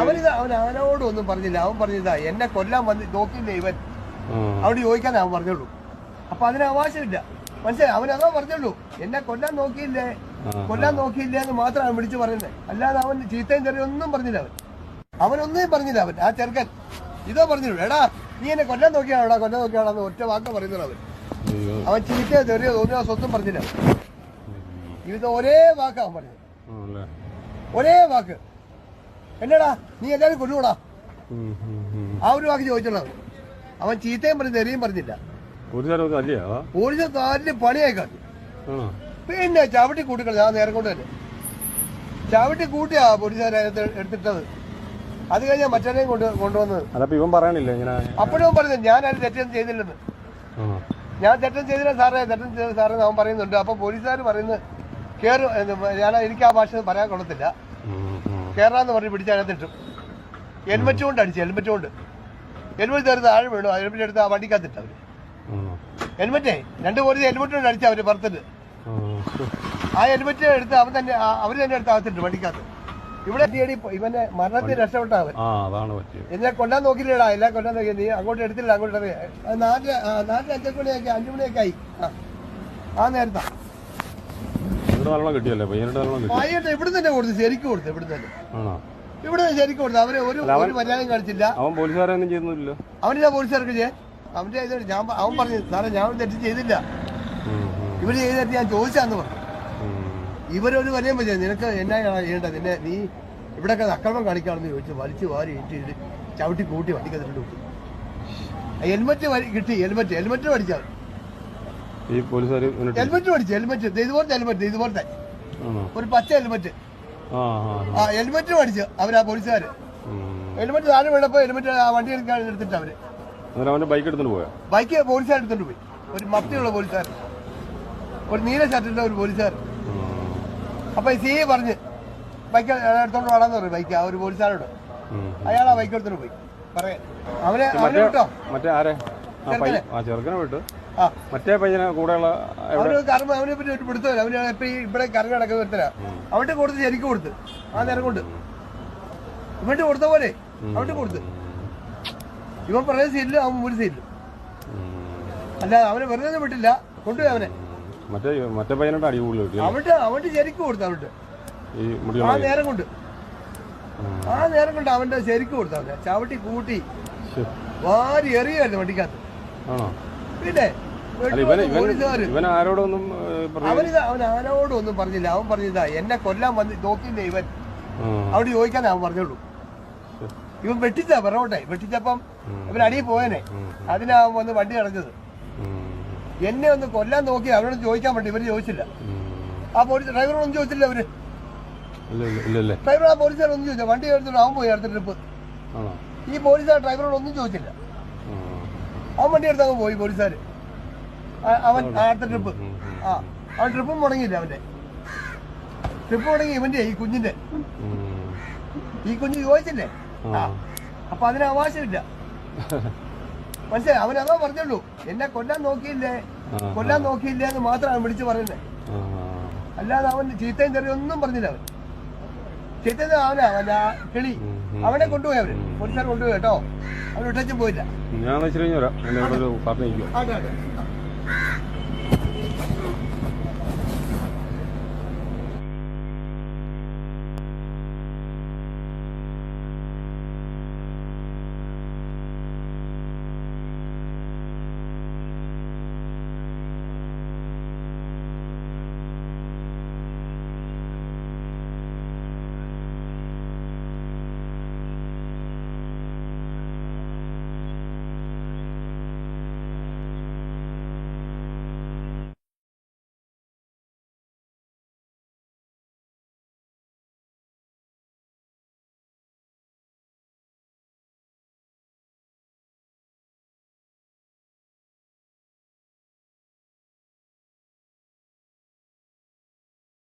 അവനിത് അവൻ ഒന്നും പറഞ്ഞില്ല. അവൻ പറഞ്ഞിതാ എന്നെ കൊല്ലാൻ വന്ന് നോക്കിയില്ല ഇവൻ. അവിടെ ചോദിക്കാൻ അവൻ പറഞ്ഞോളൂ അപ്പൊ അതിന് അവകാശമില്ല. മനസ്സിലായി? അവൻ അതോ പറഞ്ഞോളൂ എന്നെ കൊല്ലാൻ നോക്കിയില്ലേ? കൊല്ലാൻ നോക്കിയില്ലേ എന്ന് മാത്രമാണ് വിളിച്ചു പറയുന്നത്. അല്ലാതെ അവൻ ചീത്തയും ചെറിയ ഒന്നും പറഞ്ഞില്ല അവൻ. അവനൊന്നും പറഞ്ഞില്ല അവൻ. ആ ചെറുക്കൻ. ഇതോ പറഞ്ഞുള്ളൂ. എടാ നീ എന്നെ കൊല്ലാൻ നോക്കിയാണോടാ? കൊല്ലാൻ നോക്കിയാണോ ഒറ്റ വാക്ക് പറയുന്നത് അവൻ. അവൻ ചീത്തയോ ചെറിയ തോന്നിയ സ്വത്തും പറഞ്ഞില്ല ഇത് ഒരേ വാക്ക് അവൻ പറഞ്ഞത്. ആണല്ലേ? ഒരേ വാക്ക്. എന്നടാ നീ എല്ലാവരും കൊണ്ടുകൂടാ. ആ ഒരു വാക്ക് ചോദിച്ചുള്ളത് അവൻ ചീത്തയും പറഞ്ഞു തെറിയും പറഞ്ഞില്ല. അതാ പോലീസ് കാലിന് പിന്നെ ചവിട്ടി കൂട്ടിക്കളഞ്ഞു. ആ നേരം കൊണ്ട് തന്നെ. ചവിട്ടി കൂട്ടിയാ പോലീസുകാരെ എടുത്തിട്ടത്. അത് കഴിഞ്ഞാൽ മറ്റേനെയും കൊണ്ട് കൊണ്ടുവന്നത്. ഇവൻ പറയണില്ലേ അപ്പോഴും പറഞ്ഞു ഞാൻ അതിന് തെറ്റൊന്നും ചെയ്തില്ലെന്ന്. ഞാൻ തെറ്റം ചെയ്തില്ല സാറേ തെറ്റം ചെയ്ത സാറേ അവൻ പറയുന്നുണ്ട്. അപ്പൊ പോലീസുകാർ പറയുന്നത് കേറും ഞാൻ എനിക്ക് ആ ഭാഷ പറയാൻ കൊള്ളത്തില്ല. കേറാന്ന് പറഞ്ഞ് പിടിച്ച് അതിനകത്തിട്ടു ഹെൽമെറ്റ് കൊണ്ട് അടിച്ചു ഹെൽമെറ്റ് കൊണ്ട് ഹെൽമെറ്റ് തരുന്ന താഴെ വീണു. ഹെൽമെറ്റ് എടുത്ത് ആ വണ്ടിക്കകത്തിട്ട് അവർ. എൽമറ്റേ ഹെൽമെറ്റേ രണ്ട് പോലീസ് ഹെൽമെറ്റ് കൊണ്ട് അടിച്ചു അവർ പുറത്തിട്ട് ആ, എൽമറ്റ് ഹെൽമെറ്റ് എടുത്ത് അവൻ തന്നെ അവർ അവർ തന്നെ എടുത്ത് അകത്തിട്ട് വണ്ടിക്കകത്ത്. ഇവിടെ എത്തിയടി ഇവനെ മരണത്തിൽ രക്ഷപ്പെട്ട അവൻ. എന്നെ കൊല്ലാൻ നോക്കില്ലടാ എല്ലാം കൊല്ലാൻ നോക്കി. നീ അങ്ങോട്ട് എടുത്തില്ല അങ്ങോട്ട് നാട്ടിലെ നാട്ടിലെ അഞ്ചു മണിയൊക്കെ അഞ്ചു മണിയൊക്കെ ആയി. ആ. ആ നേരത്താ. ഇവിടെ നല്ലോണം കിട്ടിയല്ലേ? പയ്യനോട് നല്ലോണം കിട്ടി. വൈകിട്ട് ഇവിടെ തന്നെ കൊടുത്തു? ശരിക്കും കൊടുത്തു ഇവിടെ തന്നെ ആണോ? ഇവിടെ ശരിക്കും കൊടുത്തു. അവരെ ഒരു ഒരു മര്യാദയും കാണിച്ചില്ല. അവൻ പോലീസുകാരെ ഒന്നും ചെയ്യുന്നില്ല അവന്റെ പോലീസുകാർക്ക് ചെയ്യേ? അവന്റെ ഇത് ഞാൻ അവൻ പറഞ്ഞു സാറേ ഞാൻ തെറ്റ് ചെയ്തില്ല. ഇവർ ഉം, ഇവർ ചെയ്ത ഞാൻ ചോദിച്ചാന്ന് പറഞ്ഞു. ഇവരൊരു വലിയ പറ്റിയ നിനക്ക് എന്നാ ചെയ്യേണ്ടത്? നിന്നെ നീ ഇവിടെയൊക്കെ അക്രമം കാണിക്കാണെന്ന് ചോദിച്ചു വലിച്ചു വാരി ഇട്ടിട്ട് ചവിട്ടി കൂട്ടി വണ്ടിക്കത്തിട്ട് ഹെൽമെറ്റ് കിട്ടി ഹെൽമെറ്റ് ഹെൽമെറ്റ് പഠിച്ചാൽ ഈ പോലീസുകാർ ഹെൽമെറ്റ് മേടിച്ചു ഹെൽമെറ്റ് ഇതുപോലത്തെ ഹെൽമെറ്റ് ഇതുപോലത്തെ. ഒരു പച്ച ഹെൽമെറ്റ് ആ ഹെൽമെറ്റ് മേടിച്ചു അവരാ പോലീസുകാര്. ഹെൽമെറ്റ് താഴെ വീണപ്പോ ഹെൽമെറ്റ് ആ വണ്ടി എടുത്തിട്ട് അവർ. അവന്റെ ബൈക്ക് എടുത്തോണ്ട് പോയോ? ബൈക്ക് പോലീസുകാർ എടുത്തോണ്ട് പോയി. ഒരു മത്തിയുള്ള പോലീസുകാർ ഒരു നീല ഷർട്ടിലുള്ള ഒരു പോലീസുകാർ അപ്പൊ സി പറഞ്ഞ് ബൈക്ക് എടുത്തോണ്ട് വേണമെന്ന് പറഞ്ഞു ബൈക്ക് ആ ഒരു പോലീസുകാരോട്. അയാൾ ആ ബൈക്ക് എടുത്തോണ്ട് പോയി. പറയാൻ. അവനെ അവനെ മറ്റേ വിട്ടോ? മറ്റേ ആരെ? ചെറുക്കനെ വിട്ടു. മറ്റേ പയ്യനെ കൂടെയുള്ള അവന് കർമ്മ അവനെ പറ്റി ഒരു പിടുത്തമില്ല. അവന് ഇവിടെ കറങ്ങി നടക്കുന്ന ഒരുത്തരാ അവിടെ കൊടുത്ത് ശരിക്ക് കൊടുത്ത്. ആ നേരം കൊണ്ട് ഇവന്റെ കൊടുത്ത പോലെ അവിടെ കൊടുത്ത്. ഇവൻ പറയുന്ന സീറ്റിൽ അവൻ ഒരു സീറ്റിൽ അല്ലാതെ അല്ല അവനെ വെറുതെ വിട്ടില്ല. കൊണ്ടുപോയി അവനെ. മറ്റേ മറ്റേ പയ്യനോട് അടി കൂടുതൽ കിട്ടി അവന്റെ ശരിക്കും കൊടുത്തു അവന്റെ ആ നേരം കൊണ്ട്. ആ നേരം കൊണ്ട് അവന്റെ ശരിക്കും കൊടുത്തു അവനെ. ചവിട്ടി കൂട്ടി വാരി എറിയായിരുന്നു വണ്ടിക്കകത്ത്. പിന്നെ ഇവൻ ആരോടൊന്നും അവനിത് അവൻ ആരോടൊന്നും പറഞ്ഞില്ല. അവൻ പറഞ്ഞതാ എന്നെ കൊല്ലാൻ വന്ന് നോക്കിയില്ലേ ഇവൻ. അവിടെ ചോദിക്കാൻ അവൻ പറഞ്ഞോളൂ. ഇവൻ വെട്ടിച്ച പിറകോട്ടെ വെട്ടിച്ചപ്പം ഇവൻ അടിയിൽ പോയനെ. അതിനാ അവൻ വന്ന് വണ്ടി അടഞ്ഞത് എന്നെ ഒന്ന് കൊല്ലാൻ നോക്കി അവരോട് ചോദിക്കാൻ വേണ്ടി ഇവർ ചോദിച്ചില്ല. ആ പോലീസ് ഡ്രൈവറോടൊന്നും ചോദിച്ചില്ല അവർ. ഡ്രൈവർ ആ പോലീസുകാരൊന്നും ചോദിച്ചില്ല. വണ്ടി എടുത്തിട്ട് അവൻ പോയി അടുത്ത ട്രിപ്പ്. ഈ പോലീസുകാർ ഡ്രൈവറോടൊന്നും ചോദിച്ചില്ല. അവൻ വണ്ടി എടുത്ത് അങ്ങ് പോയി പോലീസുകാര്. ആ- അവൻ അടുത്ത ട്രിപ്പ്. ആ അവൻ ട്രിപ്പും മുടങ്ങിയില്ല അവന്റെ ട്രിപ്പ് മുടങ്ങി ഇവന്റെ ഈ കുഞ്ഞിന്റെ ഈ കുഞ്ഞ് ചോദിച്ചില്ലേ? ആ. അപ്പൊ അതിന് അവകാശമില്ല. മനസ്സിലായി? അവൻ അതോ പറഞ്ഞുള്ളൂ. എന്നെ കൊല്ലാൻ നോക്കിയില്ലേ? കൊല്ലാൻ നോക്കിയില്ലേ എന്ന് മാത്രം അവൻ വിളിച്ചു പറയുന്നത് അല്ലാതെ അവൻ ചീത്തയും ചെറിയ ഒന്നും പറഞ്ഞില്ല അവൻ. ചീത്തത് അവനാ അവൻ ആ കിളി. അവനെ കൊണ്ടുപോയി അവർ പോലീസുകാർ കൊണ്ടുപോയി കേട്ടോ. അവൻ വിട്ടച്ചും പോയില്ല. ഞാൻ